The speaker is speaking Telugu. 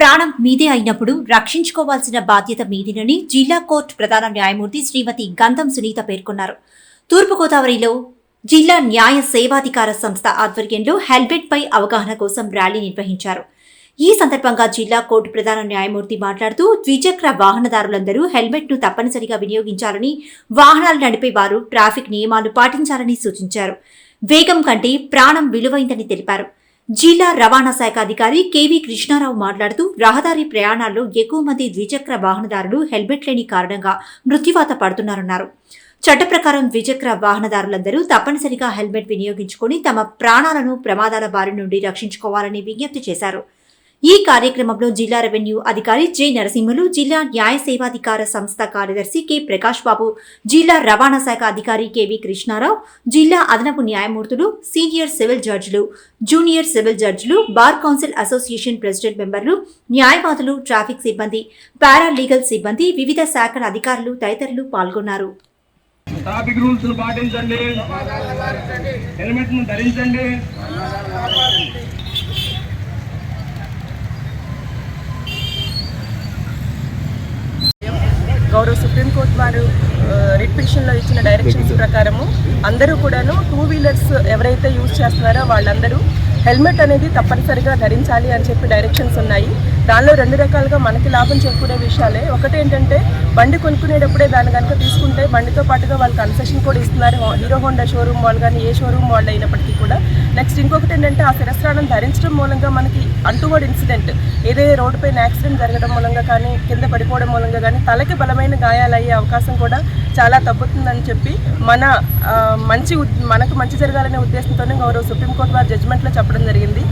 ప్రాణం మీదే అయినప్పుడు రక్షించుకోవాల్సిన బాధ్యత మీదేనని జిల్లా కోర్టు ప్రధాన న్యాయమూర్తి శ్రీమతి గంధం సునీత పేర్కొన్నారు. తూర్పుగోదావరిలో జిల్లా న్యాయ సేవాధికార సంస్థ ఆధ్వర్యంలో హెల్మెట్ పై అవగాహన కోసం ర్యాలీ నిర్వహించారు. ఈ సందర్భంగా జిల్లా కోర్టు ప్రధాన న్యాయమూర్తి మాట్లాడుతూ ద్విచక్ర వాహనదారులందరూ హెల్మెట్ను తప్పనిసరిగా వినియోగించాలని వాహనాలు నడిపే వారు ట్రాఫిక్ నియమాలు పాటించాలని సూచించారు. వేగం కంటే ప్రాణం విలువైందని తెలిపారు. జిల్లా రవాణా శాఖ అధికారి కెవి కృష్ణారావు మాట్లాడుతూ రహదారి ప్రయాణాల్లో ఎక్కువ మంది ద్విచక్ర వాహనదారులు హెల్మెట్ లేని కారణంగా మృత్యువాత పడుతున్నారన్నారు. చట్ట ప్రకారం ద్విచక్ర వాహనదారులందరూ తప్పనిసరిగా హెల్మెట్ వినియోగించుకొని తమ ప్రాణాలను ప్రమాదాల బారి నుండి రక్షించుకోవాలని విజ్ఞప్తి చేశారు. ఈ కార్యక్రమంలో జిల్లా రెవెన్యూ అధికారి జె నరసింహులు జిల్లా న్యాయ సేవాధికార సంస్థ కార్యదర్శి కె ప్రకాష్ బాబు జిల్లా రవాణా శాఖ అధికారి కెవి కృష్ణారావు జిల్లా అదనపు న్యాయమూర్తులు సీనియర్ సివిల్ జడ్జిలు జూనియర్ సివిల్ జడ్జిలు బార్ కౌన్సిల్ అసోసియేషన్ ప్రెసిడెంట్ మెంబర్లు న్యాయవాదులు ట్రాఫిక్ సిబ్బంది పారాలీగల్ సిబ్బంది వివిధ శాఖల అధికారులు తదితరులు పాల్గొన్నారు. ట్రాఫిక్ రూల్స్ పాటించండి. హెల్మెట్ ధరించండి. గౌరవ సుప్రీంకోర్టు వారు రిట్ పిటిషన్లో ఇచ్చిన డైరెక్షన్స్ ప్రకారము అందరూ కూడాను టూ వీలర్స్ ఎవరైతే యూజ్ చేస్తున్నారో వాళ్ళందరూ హెల్మెట్ అనేది తప్పనిసరిగా ధరించాలి అని చెప్పి డైరెక్షన్స్ ఉన్నాయి. దానిలో రెండు రకాలుగా మనకి లాభం చేకూరే విషయాలే. ఒకటి ఏంటంటే బండి కొనుక్కునేటప్పుడే దాన్ని కనుక తీసుకుంటే బండితో పాటుగా వాళ్ళు కన్సెషన్ కూడా ఇస్తున్నారు. హో- హీరో హోండా షోరూమ్ వాళ్ళు కానీ ఏ షోరూమ్ వాళ్ళు అయినప్పటికీ కూడా. నెక్స్ట్ ఇంకొకటి ఏంటంటే ఆ శిరస్త్రాణం ధరించడం మూలంగా మనకి అంటువర్డ్ ఇన్సిడెంట్ ఏదైతే రోడ్డుపైన యాక్సిడెంట్ జరగడం మూలంగా కానీ కింద పడిపోవడం మూలంగా కానీ తలకి బలమైన గాయాలు అయ్యే అవకాశం కూడా చాలా తగ్గుతుందని చెప్పి మన మంచి మనకు మంచి జరగాలనే ఉద్దేశంతోనే గౌరవ సుప్రీంకోర్టు వారి జడ్జిమెంట్లో చెప్పడం జరిగింది.